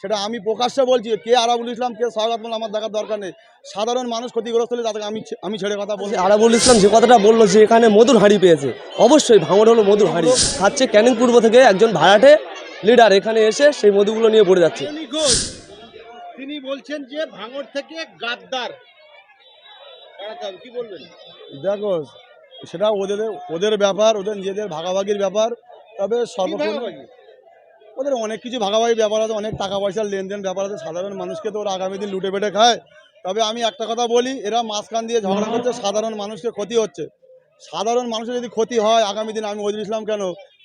সেটা আমি প্রকাশ্যে বলছি কে আরাবুল ইসলাম কে সহায়ত মোল্লা আমার দেখার দরকার নেই। সাধারণ মানুষ ক্ষতিগ্রস্ত হলে তাদেরকে আমি আমি ছেড়ে কথা বলছি বলছি আরাবুল ইসলাম যে কথাটা বলল যে এখানে মধুর হাঁড়ি পেয়েছে অবশ্যই ভাঙড় হলো মধুর হাঁড়ি। খাচ্ছে ক্যানিং পূর্ব থেকে একজন ভাড়াটে লিডার এখানে এসে সেই মধুগুলো নিয়ে পড়ে যাচ্ছে। তিনি বলছেন যে ভাঙড় থেকে গাদ্দার। কি বলবেন? দেখো সেটা ওদের ওদের ব্যাপার ওদের নিজেদের ভাগাভাগির ব্যাপার তবে ভাগাভাগি? ওদের অনেক কিছু ভাগাভাগি ব্যাপার আছে, অনেক টাকা পয়সার লেনদেন ব্যাপার আছে। সাধারণ মানুষকে তো ওরা আগামী দিন লুটে পেটে খায়। তবে আমি একটা কথা বলি, এরা মাঝখান দিয়ে ঝগড়া করছে, সাধারণ মানুষকে ক্ষতি হচ্ছে। সাধারণ মানুষের যদি ক্ষতি হয়, আগামী দিন আমি ওদের ইসলাম কেন?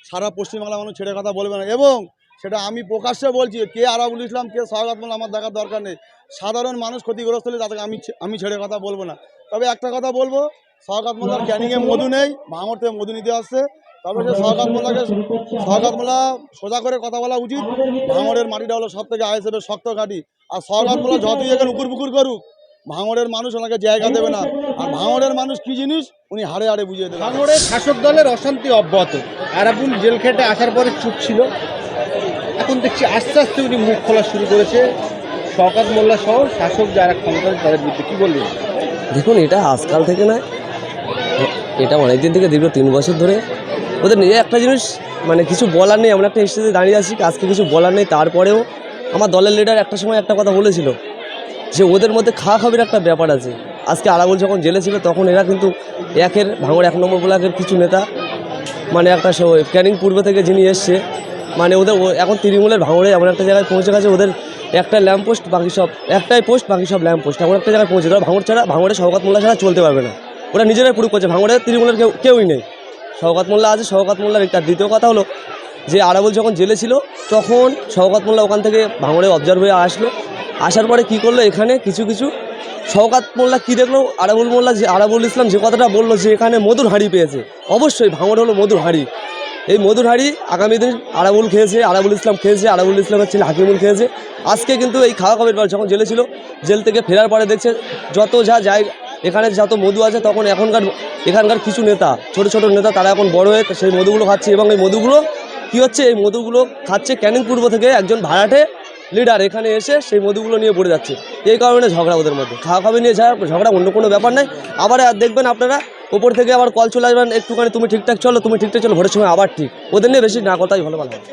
সারা পশ্চিমবাংলা মানুষ ছেড়ে কথা বলবে না। এবং সেটা আমি প্রকাশ্যে বলছি, কে আরাবুল ইসলাম, কে সহায়ত মোল্লা, আমার দেখার দরকার নেই। সাধারণ মানুষ ক্ষতিগ্রস্ত হলে তাদেরকে আমি আমি ছেড়ে কথা বলব না। তবে একটা কথা বলব সহকাত মোল্লার ক্যানিংয়ে মধু নেই থেকে মধু নিতে আসছে। তবে সে সহকাত মোল্লাকে সহকাত মোল্লা সোজা করে কথা বলা উচিত। ভাঙড়ের মাটিটা হলো সব থেকে আইএসএফের শক্ত ঘাটি। আর সহকাত মোল্লা যতই এখানে উকুর পুকুর করুক ভাঙড়ের মানুষ ওনাকে জায়গা দেবে না। আর ভাঙড়ের মানুষ কি জিনিস? উনি হাড়ে হাড়ে বুঝিয়ে দেবেন ভাঙড়ের শাসক দলের অশান্তি অব্যাহত। আরাবুল জেল খেটে আসার পরে চুপ ছিল। এখন দেখছি আস্তে আস্তে উনি মুখ খোলা শুরু করেছে। শওকাত মোল্লা সহ শাসক যারা ক্ষমতা তাদের বিরুদ্ধে কি বলবেন? দেখুন এটা আজকাল থেকে নয়। এটা অনেক দিন থেকে দীর্ঘ তিন বছর ধরে ওদের নিজে একটা জিনিস মানে কিছু বলার নেই আমরা একটা স্টেজে দাঁড়িয়ে আছি, আজকে কিছু বলার নেই, তারপরেও আমার দলের লিডার একটা সময় একটা কথা বলেছিল, যে ওদের মধ্যে খা খাবির একটা ব্যাপার আছে। আজকে আরাবুল যখন জেলে ছিল, তখন এরা কিন্তু একের ভাঙড়, এক নম্বর ব্লকের কিছু নেতা মানে একটা ক্যানিং পূর্ব থেকে যিনি এসছে মানে ওদের এখন তৃণমূলের ভাঙড়ে এমন একটা জায়গায় পৌঁছে গেছে, ওদের একটা ল্যাম্প পোস্ট বাকি সব, একটাই পোস্ট বাকি সব ল্যাম্প পোস্ট এমন একটা জায়গায় পৌঁছে ওরা ভাঙড় ছাড়া, ভাঙড়ে শওকাত মোল্লা ছাড়া চলতে পারবে না। ওরা নিজেরাই প্রুভ করছে, ভাঙড়ে তৃণমূলের কেউ, কেউই নেই। শওকাত মোল্লা আছে, শওকাত মোল্লার একটা দ্বিতীয় কথা হলো যে আরাবুল যখন জেলে ছিল, তখন শওকাত মোল্লা ওখান থেকে ভাঙড়ে অবজার্ভ হয়ে আসলো। আসার পরে কি করল এখানে? কিছু কিছু। শওকাত মোল্লা কী দেখল? আরাবুল মোল্লা যে, আরাবুল ইসলাম যে কথাটা বলল যে, এখানে মধুর হাঁড়ি পেয়েছে। অবশ্যই ভাঙড় হলো মধুর হাঁড়ি। এই মধুর হাঁড়ি আগামী দিন আরাবুল খেয়েছে, আরাবুল ইসলাম খেয়েছে, আরাবুল ইসলামের ছেলে হাকিমুল খেয়েছে। আজকে কিন্তু এই খাওয়া খাবার পর যখন জেলে ছিল, জেল থেকে ফেরার পরে দেখছে যত যা যায় এখানে যত মধু আছে তখন এখনকার এখানকার কিছু নেতা ছোট ছোট নেতা তারা এখন বড় হয়ে সেই মধুগুলো খাচ্ছে এবং এই মধুগুলো কী হচ্ছে? এই মধুগুলো খাচ্ছে ক্যানিং পূর্ব থেকে একজন ভাড়াটে লিডার এখানে এসে সেই মধুগুলো নিয়ে পড়ে যাচ্ছে। এই কারণে ঝগড়া ওদের মধ্যে। খাওয়া খাবে নিয়ে ঝগড়া অন্য কোনো ব্যাপার নাই। আবার আর দেখবেন আপনারা ওপর থেকে আবার কল চলে আসবেন একটুখানি তুমি ঠিকঠাক চলো তুমি ঠিকঠাক চলো ভোরের সময় আবার ঠিক। ওদের নিয়ে বেশি না কথাই ভালো ভালো দেখেন।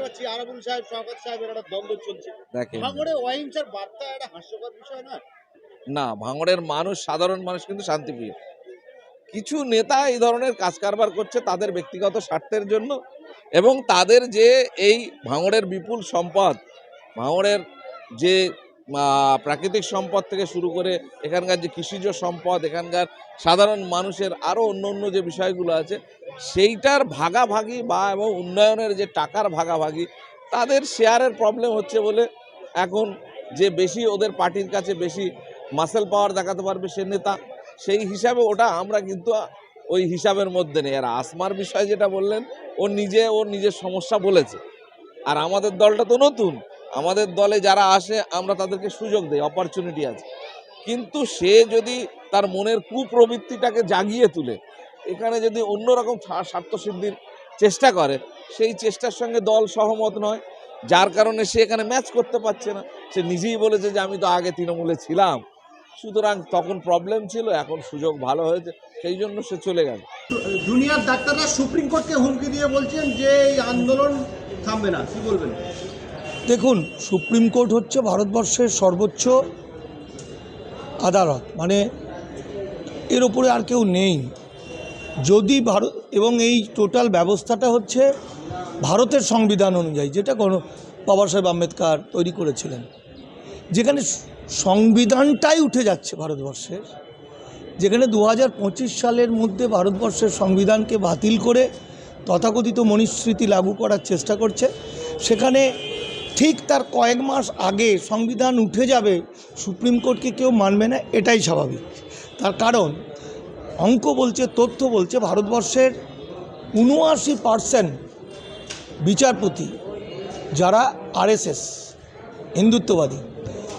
না, ভাঙড়ের মানুষ, সাধারণ মানুষ কিন্তু শান্তিপ্রিয়। কিছু নেতা এই ধরনের কাজ কারবার করছে তাদের ব্যক্তিগত স্বার্থের জন্য এবং তাদের যে এই ভাঙড়ের বিপুল সম্পদ, ভাঙড়ের যে প্রাকৃতিক সম্পদ থেকে শুরু করে এখানকার যে কৃষিজ সম্পদ, এখানকার সাধারণ মানুষের আরও অন্য অন্য যে বিষয়গুলো আছে, সেইটার ভাগাভাগি বা এবং উন্নয়নের যে টাকার ভাগাভাগি, তাদের শেয়ারের প্রবলেম হচ্ছে বলে এখন যে বেশি ওদের পার্টির কাছে বেশি মাসেল পাওয়ার দেখাতে পারবে সে নেতা। সেই হিসাবে ওটা আমরা কিন্তু ওই হিসাবের মধ্যে নেই। আর আসমার বিষয় যেটা বললেন, ও নিজে, ওর নিজের সমস্যা বলেছে। আর আমাদের দলটা তো নতুন। আমাদের দলে যারা আসে, আমরা তাদেরকে সুযোগ দেই অপরচুনিটি আছে। কিন্তু সে যদি তার মনের কুপ্রবৃত্তিটাকে জাগিয়ে তুলে, এখানে যদি অন্যরকম স্বা- স্বার্থসিদ্ধির চেষ্টা করে, সেই চেষ্টার সঙ্গে দল সহমত নয়। যার কারণে সে এখানে ম্যাচ করতে পারছে না। সে নিজেই বলেছে যে, আমি তো আগে তৃণমূলে ছিলাম। সুতরাং তখন প্রবলেম ছিল এখন সুযোগ ভালো হয়েছে সেই জন্য সে চলে গেল। জুনিয়র ডাক্তাররা সুপ্রিম কোর্টকে হুমকি দিয়ে বলছেন যে এই আন্দোলন থামবে না কি বলবেন? দেখুন সুপ্রিম কোর্ট হচ্ছে ভারতবর্ষের সর্বোচ্চ আদালত মানে এর ওপরে আর কেউ নেই। যদি ভারত এবং এই টোটাল ব্যবস্থাটা হচ্ছে ভারতের সংবিধান অনুযায়ী যেটা কোনো বাবা সাহেব আম্বেদকর তৈরি করেছিলেন যেখানে সংবিধানটাই উঠে যাচ্ছে ভারতবর্ষের। যেখানে দু হাজার পঁচিশ সালের মধ্যে ভারতবর্ষের সংবিধানকে বাতিল করে তথাকথিত মনুস্মৃতি লাগু করার চেষ্টা করছে। সেখানে ঠিক তার কয়েক মাস আগে সংবিধান উঠে যাবে, সুপ্রিম কোর্টকে কেউ মানবে না, এটাই স্বাভাবিক। তার কারণ, অঙ্ক বলছে, তথ্য বলছে, ভারতবর্ষের উনআশি পার্সেন্ট বিচারপতি যারা আরএসএস, হিন্দুত্ববাদী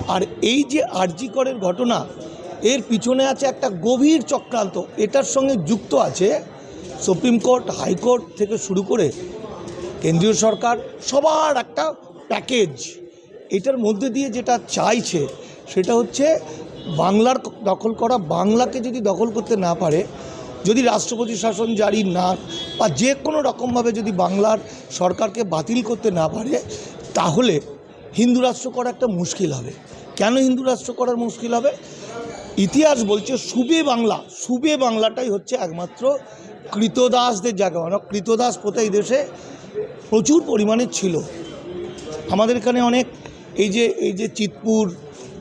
আর এই যে আরজিকরের ঘটনা, এর পিছনে আছে একটা গভীর চক্রান্ত, এটার সঙ্গে যুক্ত আছে সুপ্রিম কোর্ট, হাইকোর্ট থেকে শুরু করে কেন্দ্রীয় সরকার, সবার একটা প্যাকেজ। এটার মধ্যে দিয়ে যেটা চাইছে, সেটা হচ্ছে বাংলার দখল করা, বাংলাকে যদি দখল করতে না পারে, যদি রাষ্ট্রপতি শাসন জারি না, বা যে কোনো রকমভাবে যদি বাংলার সরকারকে বাতিল করতে না পারে, তাহলে হিন্দু রাষ্ট্র করা একটা মুশকিল হবে। কেন হিন্দু রাষ্ট্র করার মুশকিল হবে? ইতিহাস বলছে সুবে বাংলা, সুবে বাংলাটাই হচ্ছে একমাত্র কৃতদাসদের জায়গা। মানে কৃতদাস প্রথা দেশে প্রচুর পরিমাণে ছিল। আমাদের এখানে অনেক এই যে এই যে চিতপুর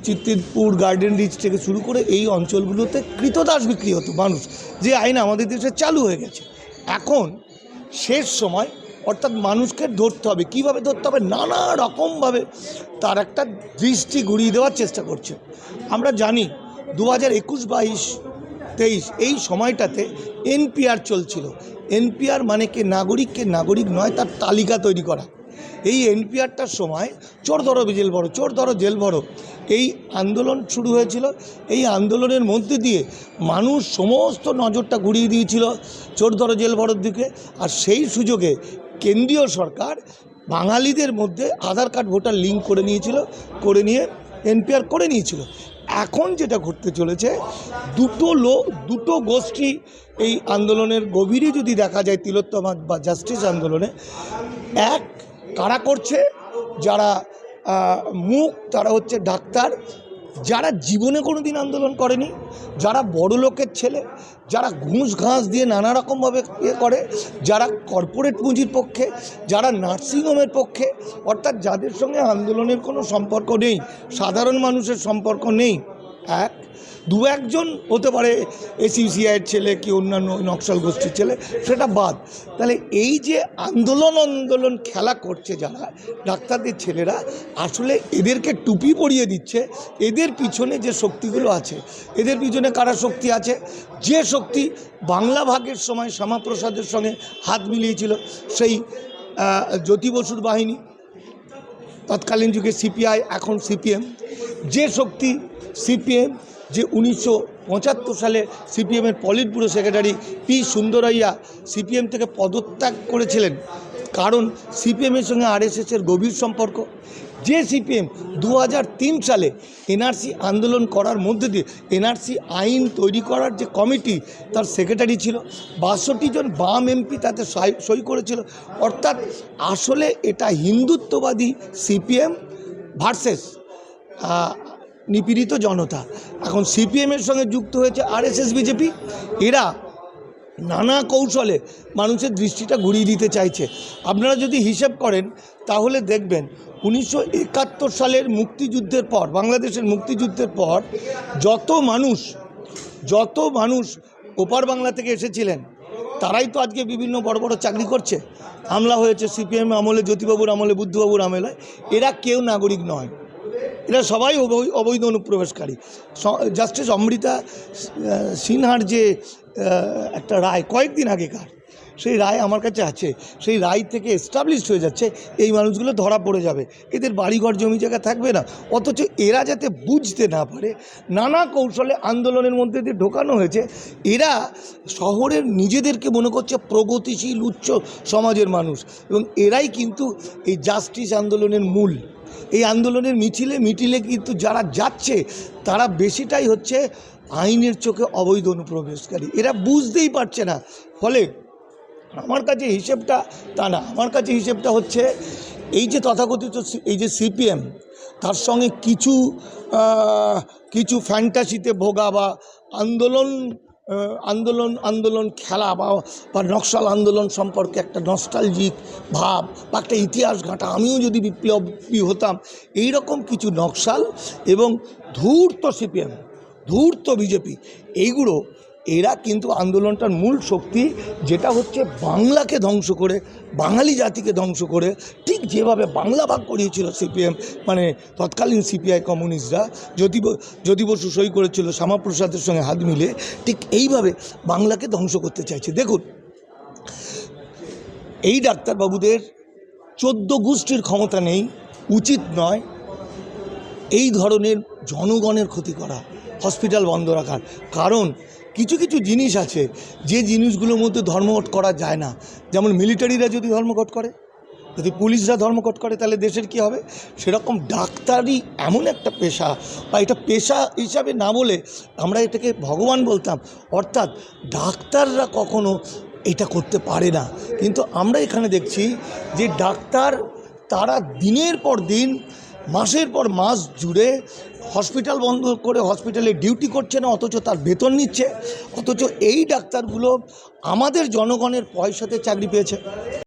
চিত্তিরপুর গার্ডেন রিচ থেকে শুরু করে এই অঞ্চলগুলোতে কৃতদাস বিক্রি হতো মানুষ। যে আইন আমাদের দেশে চালু হয়ে গেছে। এখন শেষ সময় অর্থাৎ মানুষকে ধরতে হবে। কীভাবে ধরতে হবে? নানা রকমভাবে তার একটা দৃষ্টি ঘুরিয়ে দেওয়ার চেষ্টা করছে। আমরা জানি দু হাজার একুশ বাইশ তেইশ এই সময়টাতে এনপিআর চলছিল। এনপিআর মানে কে? নাগরিক কে? নাগরিক নয়, তার তালিকা তৈরি করা। এই এনপিআরটার সময় চোর ধরো, জেল ভরো, চোর ধরো, জেল ভরো। এই আন্দোলন শুরু হয়েছিল। এই আন্দোলনের মধ্যে দিয়ে মানুষ সমস্ত নজরটা ঘুরিয়ে দিয়েছিল চোর ধরো, জেল ভরোর দিকে। আর সেই সুযোগে কেন্দ্রীয় সরকার বাঙালিদের মধ্যে আধার কার্ড, ভোটার লিঙ্ক করে নিয়েছিল, করে নিয়ে এনপিআর করে নিয়েছিল। এখন যেটা ঘটতে চলেছে, দুটো লো, দুটো গোষ্ঠী এই আন্দোলনের গভীরে যদি দেখা যায়, তিলোত্তমা বা জাস্টিস আন্দোলনে, এক কারা করছে, যারা মুখ, তারা হচ্ছে ডাক্তার যারা জীবনে কোনো দিন আন্দোলন করেনি, যারা বড় লোকের ছেলে, যারা ঘুষ ঘাস দিয়ে নানা রকমভাবে ইয়ে করে, যারা কর্পোরেট পুঁজির পক্ষে, যারা নার্সিংহোমের পক্ষে, অর্থাৎ যাদের সঙ্গে আন্দোলনের কোনো সম্পর্ক নেই, সাধারণ মানুষের সম্পর্ক নেই, এক দু একজন হতে পারে এসইউসিআইয়ের ছেলে কি অন্যান্য নকশাল গোষ্ঠীর ছেলে, সেটা বাদ। তাহলে এই যে আন্দোলন আন্দোলন খেলা করছে যারা, ডাক্তারদের ছেলেরা, আসলে এদেরকে টুপি পরিয়ে দিচ্ছে, এদের পিছনে যে শক্তিগুলো আছে, এদের পিছনে কারা শক্তি আছে? যে শক্তি বাংলা ভাগের সময় শ্যামাপ্রসাদের সঙ্গে হাত মিলিয়েছিল, সেই জ্যোতি বসুর বাহিনী, তৎকালীন যুগে সিপিআই এখন সিপিএম যে শক্তি সিপিএম যে উনিশশো পঁচাত্তর সালে সিপিএমের politburo secretary P Sundarayya CPM থেকে পদত্যাগ করেছিলেন। কারণ সিপিএমের সঙ্গে আরএসএসের গভীর সম্পর্ক। যে সিপিএম দু হাজার তিন সালে এনআরসি আন্দোলন করার মধ্যে দিয়ে এনআরসি আইন তৈরি করার যে কমিটি তার সেক্রেটারি ছিল, বাষট্টি জন বাম এমপি তাতে সই- সই করেছিল। অর্থাৎ আসলে এটা হিন্দুত্ববাদী সিপিএম ভার্সেস। নিপীড়িত জনতা। এখন সিপিএমের সঙ্গে যুক্ত হয়েছে আরএসএস, বিজেপি। এরা নানা কৌশলে মানুষের দৃষ্টিটা ঘুরিয়ে দিতে চাইছে। আপনারা যদি হিসেব করেন, তাহলে দেখবেন উনিশশো একাত্তর সালের মুক্তিযুদ্ধের পর, বাংলাদেশের মুক্তিযুদ্ধের পর যত মানুষ যত মানুষ ওপার বাংলা থেকে এসেছিলেন, তারাই তো আজকে বিভিন্ন বড় বড় চাকরি করছে। হামলা হয়েছে সিপিএম আমলে, জ্যোতিবাবুর আমলে, বুদ্ধবাবুর আমলে। এরা কেউ নাগরিক নয়। এরা সবাই অবৈ- অবৈধ অনুপ্রবেশকারী। জাস্টিস অমৃতা সিনহার যে একটা রায় কয়েকদিন আগেকার সেই রায় আমার কাছে আছে। সেই রায় থেকে এস্টাবলিশড হয়ে যাচ্ছে, এই মানুষগুলো ধরা পড়ে যাবে। এদের বাড়িঘর, জমি জায়গা থাকবে না। অথচ এরা যাতে বুঝতে না পারে, নানা কৌশলে আন্দোলনের মধ্যে দিয়ে ঢোকানো হয়েছে, এরা শহরের নিজেদেরকে মনে করছে প্রগতিশীল, উচ্চ সমাজের মানুষ। এবং এরাই কিন্তু এই জাস্টিস আন্দোলনের মূল। এই আন্দোলনের মিছিলে, মিটিলে কিন্তু যারা যাচ্ছে, তারা বেশিটাই হচ্ছে আইনের চোখে অবৈধ অনুপ্রবেশকারী। এরা বুঝতেই পারছে না। ফলে আমার কাছে হিসেবটা তা না। আমার কাছে হিসেবটা হচ্ছে, এই যে তথাকথিত এই যে সিপিএম, তার সঙ্গে কিছু কিছু ফ্যান্টাসিতে ভোগা বা আন্দোলন আন্দোলন আন্দোলন খেলা বা বা নকশাল আন্দোলন সম্পর্কে একটা নস্টালজিক ভাব বা একটা ইতিহাস ঘাঁটা, আমিও যদি বিপ্লবী হতাম এই রকম কিছু নকশাল এবং ধূর্ত সিপিএম, ধূর্ত বিজেপি, এইগুলো এরা কিন্তু আন্দোলনটার মূল শক্তি, যেটা হচ্ছে বাংলাকে ধ্বংস করে, বাঙালি জাতিকে ধ্বংস করে। ঠিক যেভাবে বাংলা ভাগ করিয়েছিল সিপিএম মানে তৎকালীন সিপিআই কমিউনিস্টরা ব- জ্যোতি বসু সই করেছিল শ্যামাপ্রসাদের সঙ্গে হাত মিলে ঠিক এইভাবে বাংলাকে ধ্বংস করতে চাইছে। দেখুন, এই ডাক্তারবাবুদের চোদ্দ গোষ্ঠীর ক্ষমতা নেই, উচিত নয় এই ধরনের জনগণের ক্ষতি করা, হসপিটাল বন্ধ রাখার। কারণ কিছু কিছু জিনিস আছে যে জিনিসগুলোর মধ্যে ধর্মঘট করা যায় না। যেমন মিলিটারিরা যদি ধর্মঘট করে, যদি পুলিশরা ধর্মঘট করে, তাহলে দেশের কি হবে? সেরকম ডাক্তারই এমন একটা পেশা, বা এটা পেশা হিসাবে না বলে আমরা এটাকে ভগবান বলতাম, অর্থাৎ ডাক্তাররা কখনো এটা করতে পারে না। কিন্তু আমরা এখানে দেখছি যে ডাক্তার তারা দিনের পর দিন মাসের পর মাস জুড়ে হসপিটাল বন্ধ করে হসপিটালে ডিউটি করছে না, অথচ তার বেতন নিচ্ছে, অথচ এই ডাক্তারগুলো আমাদের জনগণের পয়সাতে চাকরি পেয়েছে।